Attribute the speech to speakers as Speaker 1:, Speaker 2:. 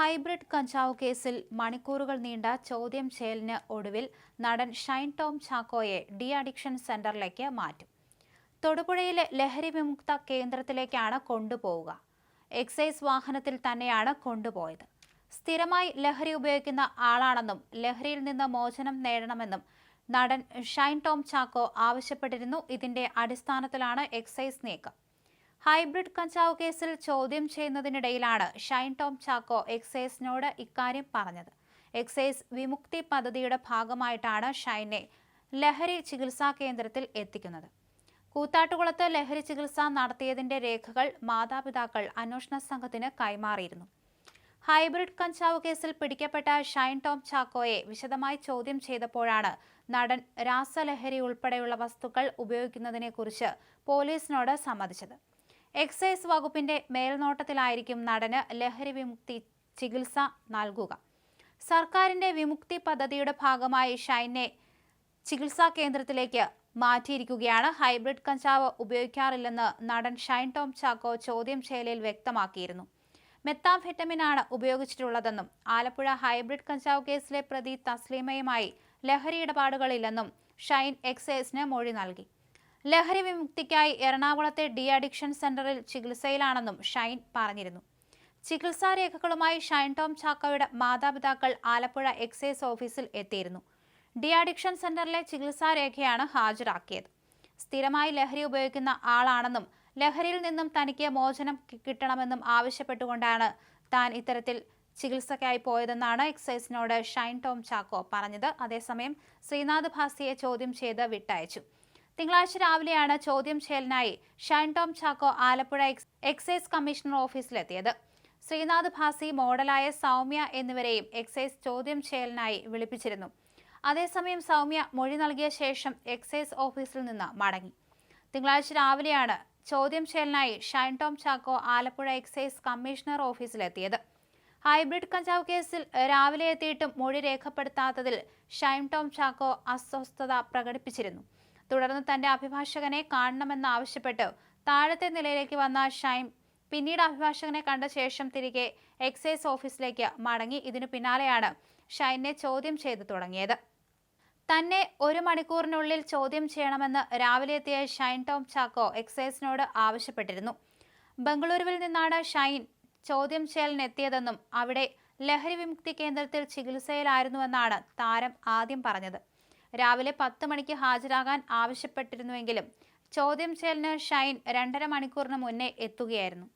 Speaker 1: Hybrid കഞ്ചാവ് കേസിൽ മണിക്കൂറുകൾ നീണ്ട ചോദ്യം ചെയ്യലിന് ഒടുവിൽ നടൻ ഷൈൻ ടോം ചാക്കോയെ ഡി അഡിക്ഷൻ സെന്ററിലേക്ക് മാറ്റും. തൊടുപുഴയിലെ ലഹരി വിമുക്ത കേന്ദ്രത്തിലേക്കാണ് കൊണ്ടുപോവുക. എക്സൈസ് വാഹനത്തിൽ തന്നെയാണ് കൊണ്ടുപോയത്. സ്ഥിരമായി ലഹരി ഉപയോഗിക്കുന്ന ആളാണെന്നും ലഹരിയിൽ നിന്ന് മോചനം നേടണമെന്നും നടൻ ഷൈൻ ടോം ചാക്കോ ആവശ്യപ്പെട്ടിരുന്നു. ഇതിന്റെ അടിസ്ഥാനത്തിലാണ് എക്സൈസ് നീക്കം. ഹൈബ്രിഡ് കഞ്ചാവ് കേസിൽ ചോദ്യം ചെയ്യുന്നതിനിടയിലാണ് ഷൈൻ ടോം ചാക്കോ എക്സൈസിനോട് ഇക്കാര്യം പറഞ്ഞത്. എക്സൈസ് വിമുക്തി പദ്ധതിയുടെ ഭാഗമായിട്ടാണ് ഷൈനെ ലഹരി ചികിത്സാ കേന്ദ്രത്തിൽ എത്തിക്കുന്നത്. കൂത്താട്ടുകുളത്ത് ലഹരി ചികിത്സ നടത്തിയതിന്റെ രേഖകൾ മാതാപിതാക്കൾ അന്വേഷണ സംഘത്തിന് കൈമാറിയിരുന്നു. ഹൈബ്രിഡ് കഞ്ചാവ് കേസിൽ പിടിക്കപ്പെട്ട ഷൈൻ ടോം ചാക്കോയെ വിശദമായി ചോദ്യം ചെയ്തപ്പോഴാണ് നടൻ രാസലഹരി ഉൾപ്പെടെയുള്ള വസ്തുക്കൾ ഉപയോഗിക്കുന്നതിനെക്കുറിച്ച് പോലീസിനോട് സമ്മതിച്ചത്. എക്സൈസ് വകുപ്പിന്റെ മേൽനോട്ടത്തിലായിരിക്കും നടന് ലഹരി വിമുക്തി ചികിത്സ നൽകുക. സർക്കാരിന്റെ വിമുക്തി പദ്ധതിയുടെ ഭാഗമായി ഷൈനെ ചികിത്സാ കേന്ദ്രത്തിലേക്ക് മാറ്റിയിരിക്കുകയാണ്. ഹൈബ്രിഡ് കഞ്ചാവ് ഉപയോഗിക്കാറില്ലെന്ന് നടൻ ഷൈൻ ടോം ചാക്കോ ചോദ്യം ചെയ്യലിൽ വ്യക്തമാക്കിയിരുന്നു. മെത്താംഫെറ്റമിനാണ് ഉപയോഗിച്ചിട്ടുള്ളതെന്നും ആലപ്പുഴ ഹൈബ്രിഡ് കഞ്ചാവ് കേസിലെ പ്രതി തസ്ലീമയുമായി ലഹരി ഇടപാടുകളില്ലെന്നും ഷൈൻ എക്സൈസിന് മൊഴി നൽകി. ലഹരി വിമുക്തിക്കായി എറണാകുളത്തെ ഡി അഡിക്ഷൻ സെന്ററിൽ ചികിത്സയിലാണെന്നും ഷൈൻ പറഞ്ഞിരുന്നു. ചികിത്സാ രേഖകളുമായി ഷൈൻ ടോം ചാക്കോയുടെ മാതാപിതാക്കൾ ആലപ്പുഴ എക്സൈസ് ഓഫീസിൽ എത്തിയിരുന്നു. ഡി അഡിക്ഷൻ സെന്ററിലെ ചികിത്സാ രേഖയാണ് ഹാജരാക്കിയത്. സ്ഥിരമായി ലഹരി ഉപയോഗിക്കുന്ന ആളാണെന്നും ലഹരിയിൽ നിന്നും തനിക്ക് മോചനം കിട്ടണമെന്നും ആവശ്യപ്പെട്ടുകൊണ്ടാണ് താൻ ഇത്തരത്തിൽ ചികിത്സയ്ക്കായി പോയതെന്നാണ് എക്സൈസിനോട് ഷൈൻ ടോം ചാക്കോ പറഞ്ഞത്. അതേസമയം ശ്രീനാഥ് ഭാസിയെ ചോദ്യം ചെയ്ത് വിട്ടയച്ചു. തിങ്കളാഴ്ച രാവിലെയാണ് ചോദ്യം ചെയ്യലിനായി ഷൈൻ ടോം ചാക്കോ ആലപ്പുഴ എക്സൈസ് കമ്മീഷണർ ഓഫീസിലെത്തിയത്. ശ്രീനാഥ് ഭാസി മോഡലായ സൗമ്യ എന്നിവരെയും എക്സൈസ് ചോദ്യം ചെയ്യലിനായി വിളിപ്പിച്ചിരുന്നു. അതേസമയം സൗമ്യ മൊഴി നൽകിയ ശേഷം എക്സൈസ് ഓഫീസിൽ നിന്ന് മടങ്ങി. തിങ്കളാഴ്ച രാവിലെയാണ് ചോദ്യം ചെയ്യലിനായി ഷൈൻ ടോം ചാക്കോ ആലപ്പുഴ എക്സൈസ് കമ്മീഷണർ ഓഫീസിലെത്തിയത്. ഹൈബ്രിഡ് കഞ്ചാവ് കേസിൽ രാവിലെ എത്തിയിട്ടും മൊഴി രേഖപ്പെടുത്താത്തതിൽ ഷൈൻ ടോം ചാക്കോ അസ്വസ്ഥത പ്രകടിപ്പിച്ചിരുന്നു. തുടർന്ന് തന്റെ അഭിഭാഷകനെ കാണണമെന്നാവശ്യപ്പെട്ട് താഴത്തെ നിലയിലേക്ക് വന്ന ഷൈം പിന്നീട് അഭിഭാഷകനെ കണ്ട ശേഷം തിരികെ എക്സൈസ് ഓഫീസിലേക്ക് മടങ്ങി. ഇതിനു പിന്നാലെയാണ് ഷൈനെ ചോദ്യം ചെയ്തു തുടങ്ങിയത്. തന്നെ ഒരു മണിക്കൂറിനുള്ളിൽ ചോദ്യം ചെയ്യണമെന്ന് രാവിലെ എത്തിയ ഷൈൻ ടോം ചാക്കോ എക്സൈസിനോട് ആവശ്യപ്പെട്ടിരുന്നു. ബംഗളൂരുവിൽ നിന്നാണ് ഷൈൻ ചോദ്യം ചെയ്യലിനെത്തിയതെന്നും അവിടെ ലഹരി വിമുക്തി കേന്ദ്രത്തിൽ ചികിത്സയിലായിരുന്നുവെന്നാണ് താരം ആദ്യം പറഞ്ഞത്. രാവിലെ പത്ത് മണിക്ക് ഹാജരാകാൻ ആവശ്യപ്പെട്ടിരുന്നുവെങ്കിലും ചോദ്യം ചെയ്യലിന് ഷൈൻ രണ്ടര മണിക്കൂറിന് മുന്നേ എത്തുകയായിരുന്നു.